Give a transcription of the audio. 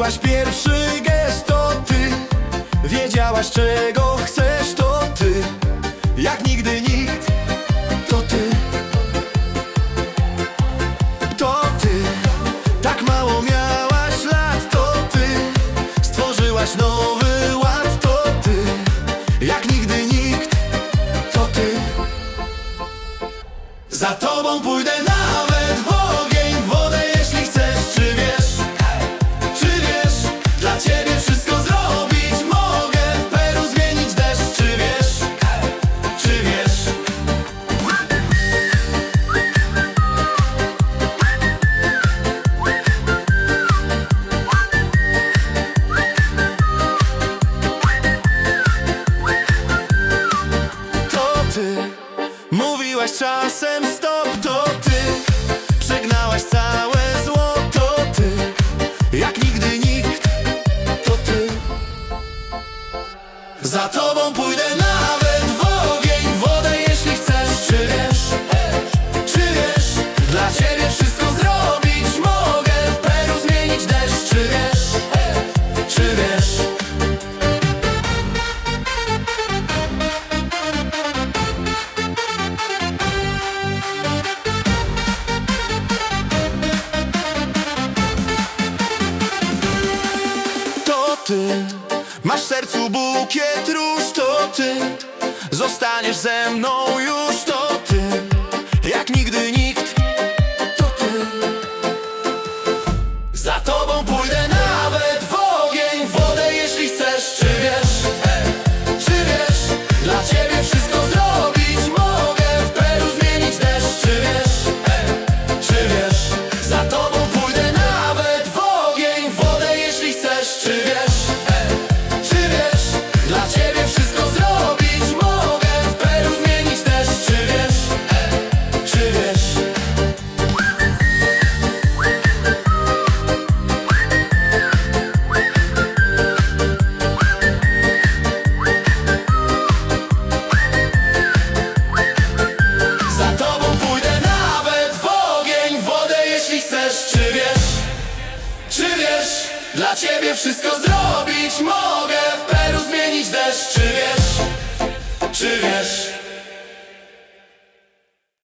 Zrobiłaś pierwszy gest, to ty. Wiedziałaś czego chcesz, to ty. Jak nigdy nikt, to ty. To ty. Tak mało miałaś lat, to ty. Stworzyłaś nowy ład, to ty. Jak nigdy nikt, to ty. Za tobą pójdę nawet Za tobą pójdę nawet w ogień, wodę jeśli chcesz. Czy wiesz, czy wiesz? Dla ciebie wszystko zrobić mogę. W Peru zmienić deszcz, czy wiesz, czy wiesz? To ty Masz w sercu bukiet róż, to ty Zostaniesz ze mną już, dla ciebie wszystko zrobić mogę, w Peru zmienić deszcz, czy wiesz, czy wiesz.